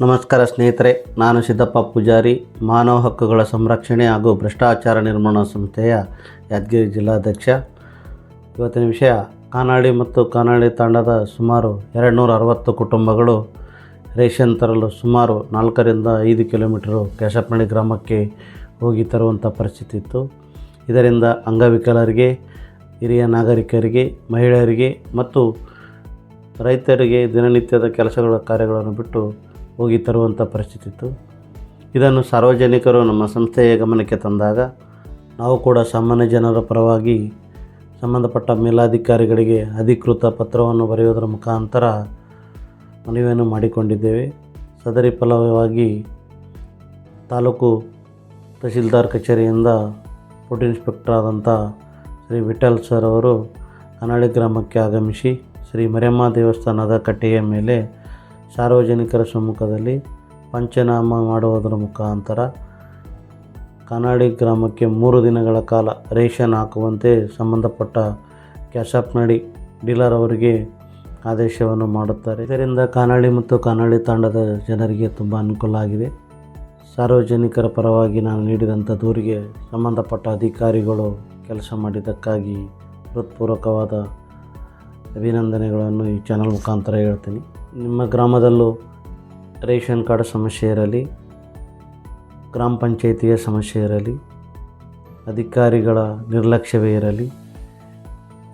ನಮಸ್ಕಾರ ಸ್ನೇಹಿತರೆ, ನಾನು ಸಿದ್ದಪ್ಪ ಪೂಜಾರಿ, ಮಾನವ ಹಕ್ಕುಗಳ ಸಂರಕ್ಷಣೆ ಹಾಗೂ ಭ್ರಷ್ಟಾಚಾರ ನಿರ್ಮೂಲನಾ ಸಂಸ್ಥೆಯ ಯಾದಗಿರಿ ಜಿಲ್ಲಾಧ್ಯಕ್ಷ. ಇವತ್ತಿನ ವಿಷಯ, ಕಾನಾಡಿ ಮತ್ತು ಕಾನಾಡಿ ತಾಂಡದ ಸುಮಾರು ಎರಡು ನೂರ ಅರವತ್ತು ಕುಟುಂಬಗಳು ರೇಷನ್ ತರಲು ಸುಮಾರು ನಾಲ್ಕರಿಂದ ಐದು ಕಿಲೋಮೀಟರು ಕೇಶಪ್ಪನಹಳ್ಳಿ ಗ್ರಾಮಕ್ಕೆ ಹೋಗಿ ತರುವಂಥ ಪರಿಸ್ಥಿತಿ ಇತ್ತು. ಇದರಿಂದ ಅಂಗವಿಕಲರಿಗೆ, ಹಿರಿಯ ನಾಗರಿಕರಿಗೆ, ಮಹಿಳೆಯರಿಗೆ ಮತ್ತು ರೈತರಿಗೆ ದಿನನಿತ್ಯದ ಕೆಲಸಗಳ ಕಾರ್ಯಗಳನ್ನು ಬಿಟ್ಟು ಹೋಗಿ ತರುವಂಥ ಪರಿಸ್ಥಿತಿ ಇತ್ತು. ಇದನ್ನು ಸಾರ್ವಜನಿಕರು ನಮ್ಮ ಸಂಸ್ಥೆಯ ಗಮನಕ್ಕೆ ತಂದಾಗ ನಾವು ಕೂಡ ಸಾಮಾನ್ಯ ಜನರ ಪರವಾಗಿ ಸಂಬಂಧಪಟ್ಟ ಮೇಲಾಧಿಕಾರಿಗಳಿಗೆ ಅಧಿಕೃತ ಪತ್ರವನ್ನು ಬರೆಯುವುದರ ಮುಖಾಂತರ ಮನವಿಯನ್ನು ಮಾಡಿಕೊಂಡಿದ್ದೇವೆ. ಸದರಿ ಫಲವಾಗಿ ತಾಲೂಕು ತಹಸೀಲ್ದಾರ್ ಕಚೇರಿಯಿಂದ ಫುಡ್ ಇನ್ಸ್ಪೆಕ್ಟರ್ ಆದಂಥ ಶ್ರೀ ವಿಠಲ್ ಸರ್ ಅವರು ಕನ್ನಡಿ ಗ್ರಾಮಕ್ಕೆ ಆಗಮಿಸಿ ಶ್ರೀ ಮರಿಯಮ್ಮ ದೇವಸ್ಥಾನದ ಕಟ್ಟೆಯ ಮೇಲೆ ಸಾರ್ವಜನಿಕರ ಸಮ್ಮುಖದಲ್ಲಿ ಪಂಚನಾಮ ಮಾಡುವುದರ ಮುಖಾಂತರ ಕನ್ನಡಿ ಗ್ರಾಮಕ್ಕೆ ಮೂರು ದಿನಗಳ ಕಾಲ ರೇಷನ್ ಹಾಕುವಂತೆ ಸಂಬಂಧಪಟ್ಟ ಕ್ಯಾಶಪ್ನಡಿ ಡೀಲರ್ ಅವರಿಗೆ ಆದೇಶವನ್ನು ಮಾಡುತ್ತಾರೆ. ಇದರಿಂದ ಕಾನಾಳಿ ಮತ್ತು ಕಾನಾಳಿ ತಾಂಡದ ಜನರಿಗೆ ತುಂಬ ಅನುಕೂಲ ಆಗಿದೆ. ಸಾರ್ವಜನಿಕರ ಪರವಾಗಿ ನಾನು ನೀಡಿದಂಥ ದೂರಿಗೆ ಸಂಬಂಧಪಟ್ಟ ಅಧಿಕಾರಿಗಳು ಕೆಲಸ ಮಾಡಿದ್ದಕ್ಕಾಗಿ ಹೃತ್ಪೂರ್ವಕವಾದ ಅಭಿನಂದನೆಗಳನ್ನು ಈ ಚಾನಲ್ ಮುಖಾಂತರ ಹೇಳ್ತೀನಿ. ನಿಮ್ಮ ಗ್ರಾಮದಲ್ಲೂ ರೇಷನ್ ಕಾರ್ಡ್ ಸಮಸ್ಯೆ ಇರಲಿ, ಗ್ರಾಮ ಪಂಚಾಯಿತಿಯ ಸಮಸ್ಯೆ ಇರಲಿ, ಅಧಿಕಾರಿಗಳ ನಿರ್ಲಕ್ಷ್ಯವೇ ಇರಲಿ,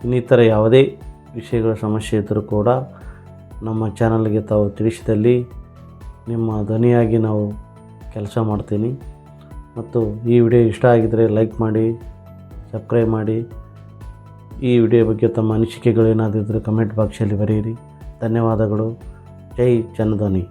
ಇನ್ನಿತರ ಯಾವುದೇ ವಿಷಯಗಳ ಸಮಸ್ಯೆ ಇದ್ದರೂ ಕೂಡ ನಮ್ಮ ಚಾನಲ್ಗೆ ತಾವು ತಿಳಿಸಿದಲ್ಲಿ ನಿಮ್ಮ ಧ್ವನಿಯಾಗಿ ನಾವು ಕೆಲಸ ಮಾಡ್ತೀನಿ. ಮತ್ತು ಈ ವಿಡಿಯೋ ಇಷ್ಟ ಆಗಿದ್ದರೆ ಲೈಕ್ ಮಾಡಿ, ಸಬ್ಸ್ಕ್ರೈಬ್ ಮಾಡಿ. ಈ ವಿಡಿಯೋ ಬಗ್ಗೆ ತಮ್ಮ ಅನಿಸಿಕೆಗಳೇನಾದಿದ್ದರೆ ಕಮೆಂಟ್ ಬಾಕ್ಸಲ್ಲಿ ಬರೆಯಿರಿ. ಧನ್ಯವಾದಗಳು. ಜೈ ಜನಧ್ವನಿ.